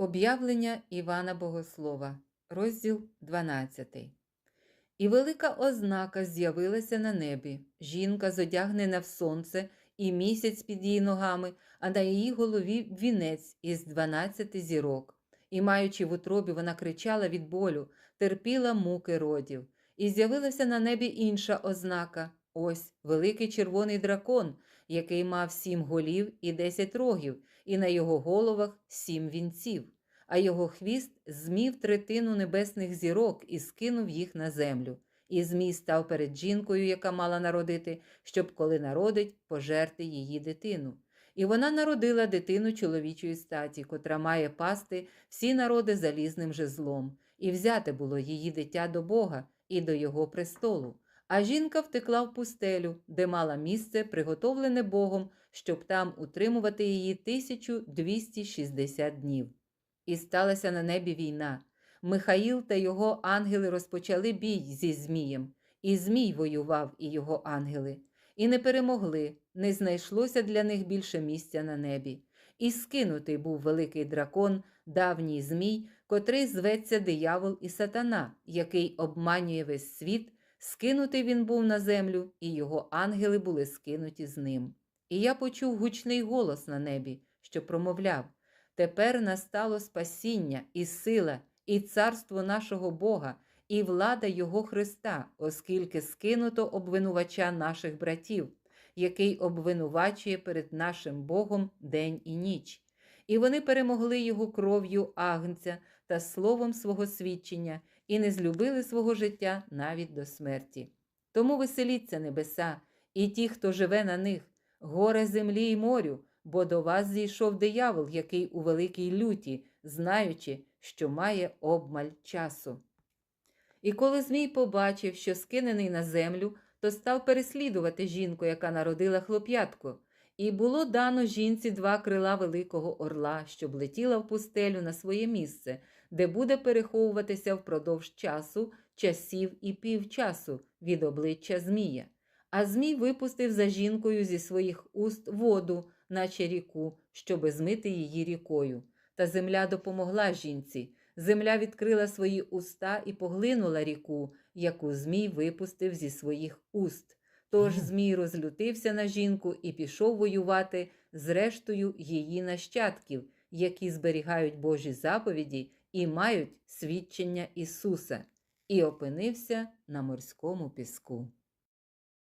Об'явлення Івана Богослова, розділ 12. І велика ознака з'явилася на небі. Жінка зодягнена в сонце, і місяць під її ногами, а на її голові вінець із дванадцяти зірок. І, маючи в утробі, вона кричала від болю, терпіла муки родів. І з'явилася на небі інша ознака ось великий червоний дракон, який мав сім голів і десять рогів, і на його головах сім вінців, а його хвіст змів третину небесних зірок і скинув їх на землю. І Змій став перед жінкою, яка мала народити, щоб, коли народить, пожерти її дитину. І вона народила дитину чоловічої статі, котра має пасти всі народи залізним жезлом, і взяте було її дитя до Бога і до його престолу. А жінка втекла в пустелю, де мала місце, приготовлене Богом, щоб там утримувати її 1260 днів. І сталася на небі війна. Михаїл та його ангели розпочали бій зі Змієм, і Змій воював і його ангели, і не перемогли, не знайшлося для них більше місця на небі. І скинутий був великий дракон, давній Змій, котрий зветься диявол і сатана, який обманює весь світ. Скинутий він був на землю, і його ангели були скинуті з ним. І я почув гучний голос на небі, що промовляв: Тепер настало спасіння, і сила, і царство нашого Бога, і влада Його Христа, оскільки скинуто обвинувача наших братів, який обвинувачує перед нашим Богом день і ніч. І вони перемогли його кров'ю агнця та словом свого свідчення, і не злюбили свого життя навіть до смерті. Тому веселіться небеса, і ті, хто живе на них, горе землі й морю, бо до вас зійшов диявол, який у великій люті, знаючи, що має обмаль часу. І коли Змій побачив, що скинений на землю, то став переслідувати жінку, яка народила хлоп'ятку. І було дано жінці два крила великого орла, щоб летіла в пустелю на своє місце, де буде переховуватися впродовж часу, часів і півчасу від обличчя Змія. А Змій випустив за жінкою зі своїх уст воду, наче ріку, щоби змити її рікою. Та земля допомогла жінці. Земля відкрила свої уста і поглинула ріку, яку Змій випустив зі своїх уст. Тож Змій розлютився на жінку і пішов воювати з рештою її нащадків, які зберігають Божі заповіді і мають свідчення Ісуса, і опинився на морському піску.